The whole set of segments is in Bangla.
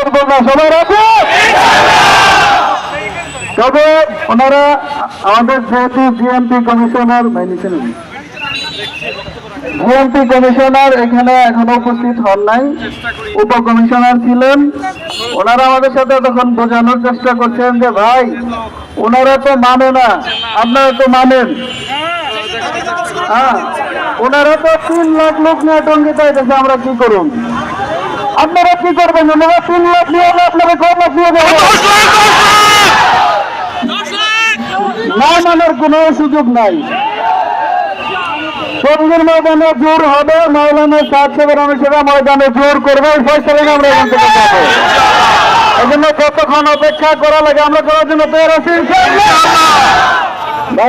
করব না, সবাই রাখো। তবে ওনারা আমাদের যেহেতু জিএমপি কমিশনার জিএমপি কমিশনার এখানে এখনও উপস্থিত হন নাই, উপ কমিশনার ছিলেন। ওনারা আমাদের সাথে তখন বোঝানোর চেষ্টা করছেন যে, ভাই, ওনারা তো মানে না, আপনারা তো মানেন। হ্যাঁ ওনারা তো তিন লাখ লোক নিয়ে টঙ্গি পাইতেছে আমরা কি করুন আপনারা কি করবেন? ওনারা তিন লাখ নিয়ে হলে আপনারা কয় লাখ নিয়ে না মানার কোনো সুযোগ নাই। টঙ্গির ময়দানে জোর হবে মৌলানা সাত সেবের অনুসারে ময়দানে জোর করবে ফয়সালে আমরা এখান থেকে যাব। এই জন্য কতক্ষণ অপেক্ষা করা লাগে আমরা করার জন্য তৈরি আছি।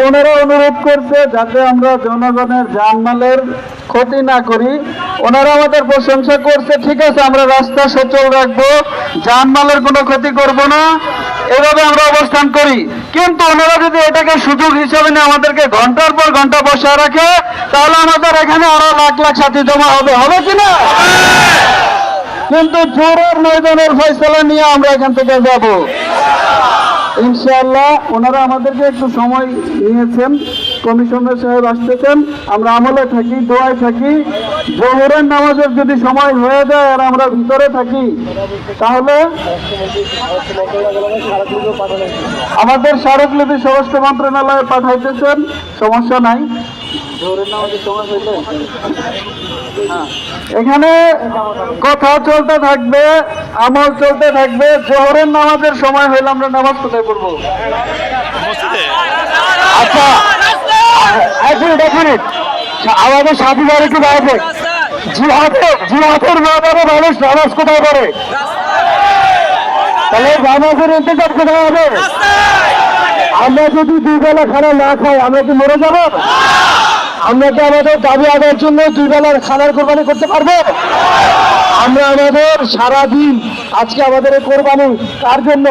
ওনারা অনুরোধ করছে যাতে আমরা জনগণের জানমালের ক্ষতি না করি। ওনারা আমাদের প্রশংসা করছে, ঠিক আছে, আমরা রাস্তা সচল রাখব জানমালের কোনো ক্ষতি করব না, এভাবে আমরা অবস্থান করি। কিন্তু ওনারা যদি এটাকে সুযোগ হিসেবে নিয়ে আমাদেরকে ঘণ্টার পর ঘণ্টা বসে রাখে, তাহলে আমাদের এখানে আরও লাখ লাখ সাথী জমা হবে। হবে কিনা কিন্তু জোরের ময়দানের ফয়সলা নিয়ে আমরা এখান থেকে যাব। ইনশাআল্লাহ ওনারা আমাদেরকে একটু সময় নিয়েছেন কমিশনার সাহেব আসতেছেন, আমরা আমলে থাকি, দোয়ায় থাকি, জোহরের নামাজের যদি সময় হয়ে যায় আর আমরা ভিতরে থাকি, তাহলে আমাদের স্মারকলিপি স্বরাষ্ট্র মন্ত্রণালয়ে পাঠাইতেছেন, সমস্যা নাই। হ্যাঁ। এখানে কথা চলতে থাকবে আমল চলতে থাকবে জোহরের নামাজের সময় হইলে আমরা নামাজ কোথায় পড়ব? আচ্ছা। এক মিনিট এক মিনিট। আমাদের সাথী বাড়ি কি দাঁড়াবে জিহাদের জিহাদের ময়দানে মানুষ নামাজ কোথায় পড়ে? তাহলে নামাজের ইন্তজাম কোথায় হবে? আমরা যদি দুই বেলা খানা না খাই আমরা কি মরে যাব? আমরা তো আমাদের দাবি আদায়ের জন্য দুই বেলার খানার কোরবানি করতে পারব? আমরা আমাদের সারাদিন আজকে আমাদের কোরবানি কার জন্য?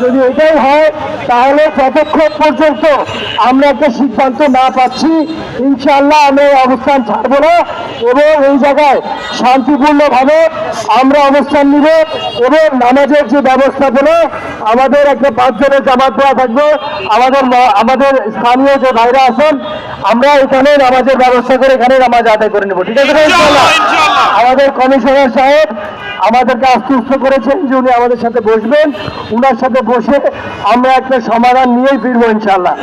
যদি এটাই হয় তাহলে যতক্ষণ পর্যন্ত আমরা একটা সিদ্ধান্ত না পাচ্ছি ইনশাআল্লাহ আমরা এই অবস্থান ছাড়বো না এবং এই জায়গায় শান্তিপূর্ণভাবে আমরা অবস্থান নিব এবং নামাজের যে ব্যবস্থাপনা আমাদের একটা পাঁচজনের জামাত দেওয়া থাকবে আমাদের আমাদের স্থানীয় যে ভাইরা আছেন আমরা এখানে নামাজের ব্যবস্থা করে এখানে নামাজ আদায় করে নেব। ঠিক আছে আমাদের কমিশনার সাহেব আমাদেরকে আশ্বস্ত করেছেন যে উনি আমাদের সাথে বসবেন। উনার সাথে বসে আমরা একটা সমাধান নিয়েই ফিরবো ইনশাল্লাহ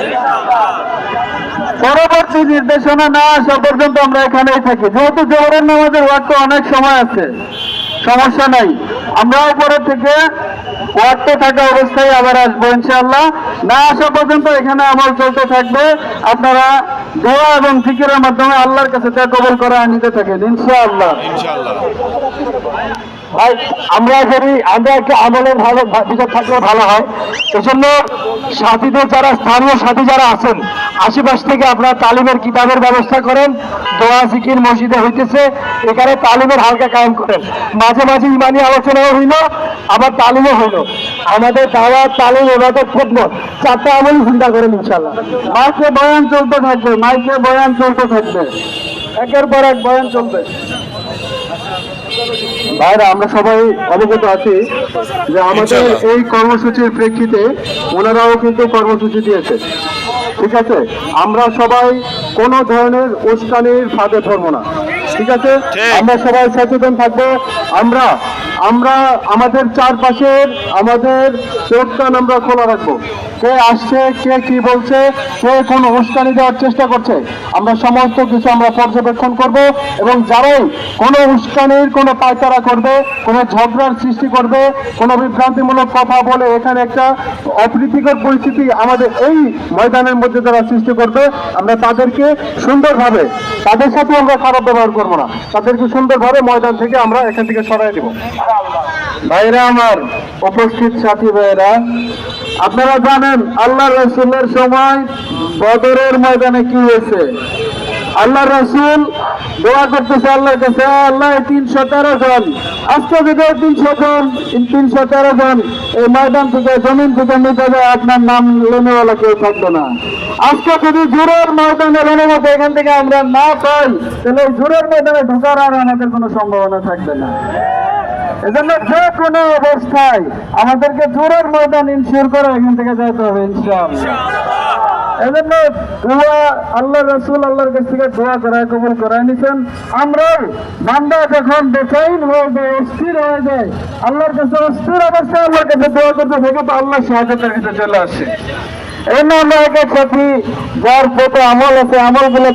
পরবর্তী নির্দেশনা না আসা পর্যন্ত আমরা এখানেই থাকি। যেহেতু জোহরের নামাজের ওয়াক্ত অনেক সময় আছে, সমস্যা নাই। আমরা উপরে থেকে ওয়াক্ত থাকা অবস্থায় আবার আসব ইনশাআল্লাহ। না আসা পর্যন্ত এখানে আমল চলতে থাকবে। আপনারা দোয়া এবং ফিকিরের মাধ্যমে আল্লাহর কাছে তা কবল করা নিতে থাকেন ইনশাআল্লাহ। ভাই, আমরা যদি, আমরা একটু আমলের ভালো, ভিতর থাকলে ভালো হয়। এজন্য সাথীদের যারা, স্থানীয় সাথী যারা আছেন, আশেপাশ থেকে আপনারা তালিমের কিতাবের ব্যবস্থা করেন। দোয়া, জিকির মসজিদে হইতেছে, এখানে তালিমের হালকা কায়েম করেন। মাঝে মাঝে ইমানি আলোচনাও হইল, আবার তালিমও হইল। আমাদের দাওয়াত, তালিম এবাদত খোদমত চারটা আমলই চিন্তা করেন ইনশাল্লাহ মাইকে বয়ান চলতে থাকবে, মাইকে বয়ান চলতে থাকবে। একের পর এক বয়ান চলবে। ভাইরা আমরা সবাই অবগত আছি যে আমাদের এই কর্মসূচির প্রেক্ষিতে ওনারাও কিন্তু কর্মসূচি দিয়েছে ঠিক আছে? আমরা সবাই কোন ধরনের উস্কানির ফাঁদে ধরবো না। ঠিক আছে? আমরা সবাই সচেতন থাকব। আমরা আমরা আমাদের চারপাশের, আমাদের চোখ কান আমরা খোলা রাখব। কে আসছে, কে কি বলছে, কে কোন উস্কানি দেওয়ার চেষ্টা করছে, আমরা সমস্ত কিছু আমরা পর্যবেক্ষণ করব এবং যারাই কোনো উস্কানির, কোনো পায়তারা করবে, কোনো ঝগড়ার সৃষ্টি করবে, কোনো বিভ্রান্তিমূলক কথা বলে এখানে একটা অপ্রীতিকর পরিস্থিতি আমাদের এই ময়দানের মধ্যে যারা সৃষ্টি করবে, আমরা তাদেরকে সুন্দরভাবে, তাদের সাথে আমরা খারাপ ব্যবহার করব না, তাদেরকে সুন্দরভাবে ময়দান থেকে আমরা এখান থেকে সরাই দেবো। ভাইরা আমার উপস্থিত সাথী ভাইরা আপনারা জানেন আল্লাহ রসুলের সময় বদরের ময়দানে কি হয়েছে? আল্লাহ রসুল দোয়া করতেছে আল্লাহর কাছে আল্লাহ তিনশো তেরো জন, আজকে যদি তিনশো জন তিনশো তেরো জন এই ময়দান থেকে, জমিন থেকে নিতে যায়, আপনার নাম লেনেওয়ালা কেউ থাকবে না। আজকে যদি জোরের ময়দানের অনুমতি এখান থেকে আমরা না পাই, তাহলে জোরের ময়দানে ঢোকার আর আমাদের কোনো সম্ভাবনা থাকবে না। এজন্য যে কোনো অবস্থায় আমাদেরকে জোরের ময়দান ইনশিওর করে এখান থেকে যাইতে হবে ইনশাআল্লাহ। এজন্য দোয়া আল্লাহ রসুল আল্লাহর কাছ থেকে দোয়া করায় কবুল করায় নিছেন। আমরাও বান্দা যখন বেচাইন হয়ে যায় অস্থির হয়ে যায় আল্লাহর কাছে অস্থির অবস্থায় আল্লাহর কাছে দোয়া করতে থাকে তো আল্লাহ সাহায্যের কাছে চলে আসে। এই আমরা একে সাথী যার প্রতি আমল আছে আমলগুলো